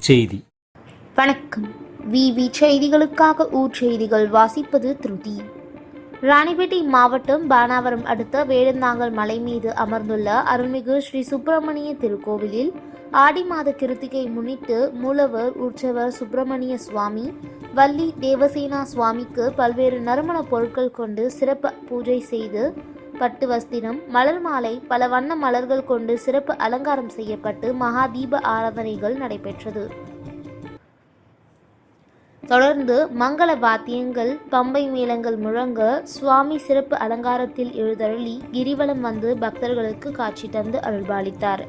செய்தி. வணக்கம். விவி செய்திகளுக்காக ஊர் செய்திகள் வாசிப்பது திருதி. ராணிப்பேட்டை மாவட்டம் பானாவரம் அடுத்த வேடந்தாங்கல் மலை மீது அமர்ந்துள்ள அருள்மிகு ஸ்ரீ சுப்பிரமணிய திருக்கோவிலில் ஆடி மாத கிருத்திகை முன்னிட்டு மூலவர் உற்சவர் சுப்பிரமணிய சுவாமி வள்ளி தேவசேனா சுவாமிக்கு பல்வேறு நறுமண பொருட்கள் கொண்டு சிறப்பு பூஜை செய்து பட்டு வஸ்திரம் மலர் மாலை பல வண்ண மலர்கள் கொண்டு சிறப்பு அலங்காரம் செய்யப்பட்டு மகா தீப ஆராதனைகள் நடைபெற்றது. தொடர்ந்து மங்கள வாத்தியங்கள் பம்பை மேளங்கள் முழங்க சுவாமி சிறப்பு அலங்காரத்தில் எழுதருளி கிரிவலம் வந்து பக்தர்களுக்கு காட்சி தந்து அருள்பாலித்தார்.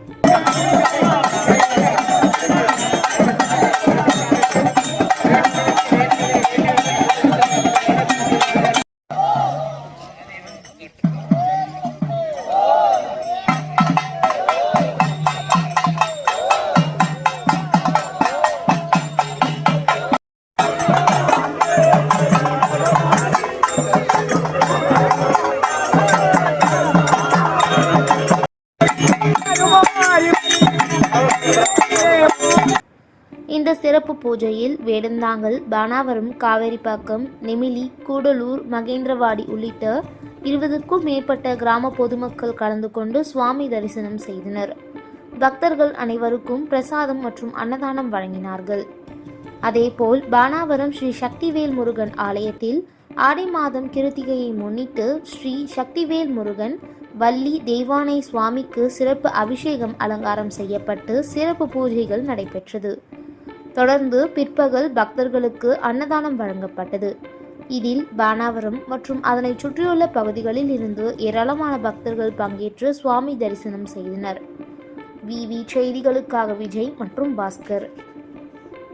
இந்த சிறப்பு பூஜையில் வேடந்தாங்கல் பானாவரம் காவேரிப்பாக்கம் நெமிலி கூடலூர் மகேந்திரவாடி உள்ளிட்ட இருபதுக்கும் மேற்பட்ட கிராம பொதுமக்கள் கலந்து கொண்டு சுவாமி தரிசனம் செய்தனர். பக்தர்கள் அனைவருக்கும் பிரசாதம் மற்றும் அன்னதானம் வழங்கினார்கள். அதேபோல் பானாவரம் ஸ்ரீ சக்திவேல் முருகன் ஆலயத்தில் ஆடி மாதம் கிருத்திகையை முன்னிட்டு ஸ்ரீ சக்திவேல் முருகன் வள்ளி தெய்வானை சுவாமிக்கு சிறப்பு அபிஷேகம் அலங்காரம் செய்யப்பட்டு சிறப்பு பூஜைகள் நடைபெற்றது. தொடர்ந்து பிற்பகல் பக்தர்களுக்கு அன்னதானம் வழங்கப்பட்டது. இதில் பானாவரம் மற்றும் அதனை சுற்றியுள்ள பகுதிகளில் இருந்து ஏராளமான பக்தர்கள் பங்கேற்று சுவாமி தரிசனம் செய்தனர். விவி செய்திகளுக்காக விஜய் மற்றும் பாஸ்கர்.